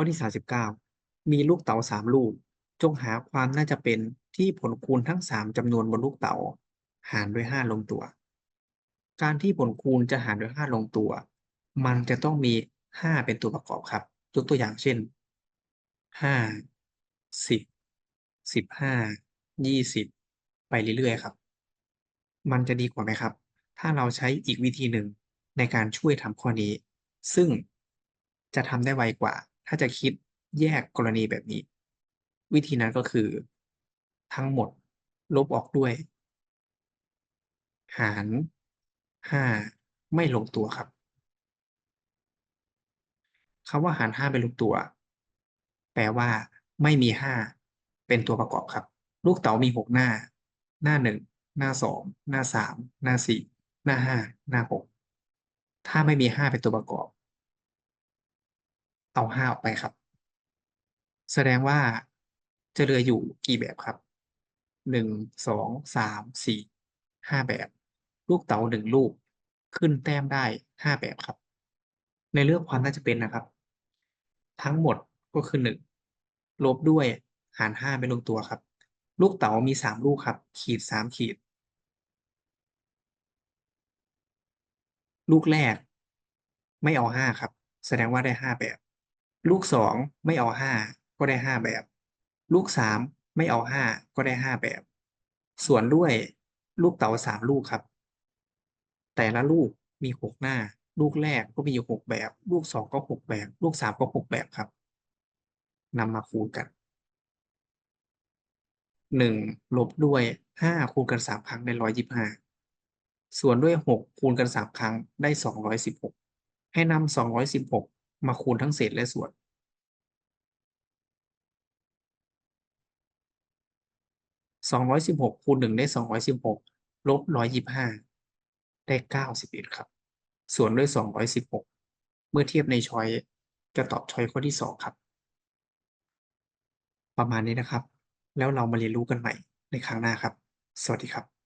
ข้อที่ 39 มีลูกเต๋า3ลูก จงหาความน่าจะเป็นที่ผลคูณทั้ง 3จำนวนบนลูกเต๋า หารด้วย 5 ลงตัว การที่ผลคูณจะหารด้วย 5 ลงตัว มันจะต้องมี 5 เป็นตัวประกอบครับยกตัวอย่างเช่น 5 10 15 20 ไปเรื่อยๆครับ มันจะดีกว่าไหมครับ ถ้าเราใช้อีกวิธีหนึ่งในการช่วยทำข้อนี้ ซึ่งจะทำได้ไวกว่า ถ้าจะคิดแยกกรณีแบบนี้ วิธีนั้นก็คือ ทั้งหมดลบออกด้วย หาร5ไม่ลงตัวครับคำว่าหาร5ไม่ลงตัว แปลว่า ไม่มี5เป็นตัวประกอบครับ ลูกเต๋ามี6หน้า หน้า1หน้า2หน้า3หน้า4หน้า5หน้า6ถ้าไม่มี5เป็นตัวประกอบ เอา5ออกไปครับ แสดงว่าจะเหลืออยู่กี่แบบครับ1 2 3 4 5แบบ ลูกเต๋า1ลูก ขึ้นแต้มได้5แบบครับ ในเรื่องความน่าจะเป็นนะครับ ทั้งหมดก็คือ1ลบด้วยหาร5ไม่ลงตัวครับ ลูกเต๋ามี3ลูกครับ ขีด3ขีด ลูกแรก ไม่เอา5ครับ แสดงว่าได้5แบบ ลูก2ไม่เอา5ก็ได้5แบบ ลูก3ไม่เอา5ก็ได้5แบบ ส่วนด้วยลูกเต๋า3ลูกครับ แต่ละลูกมี6หน้า ลูกแรกก็มีอยู่6แบบ ลูก2ก็6แบบ ลูก3ก็6แบบครับนำมาคูณกัน1ลบด้วย5คูณกัน3ครั้งได้125ส่วนด้วย6คูณกัน3ครั้งได้216ให้นำ216 มาคูณทั้งเศษและส่วน216คูณ1ได้216ลบ125ได้91ครับ ส่วนด้วย216เมื่อเทียบในชอยจะตอบชอยข้อที่2ครับ ประมาณนี้นะครับ แล้วเรามาเรียนรู้กันใหม่ในครั้งหน้าครับ สวัสดีครับ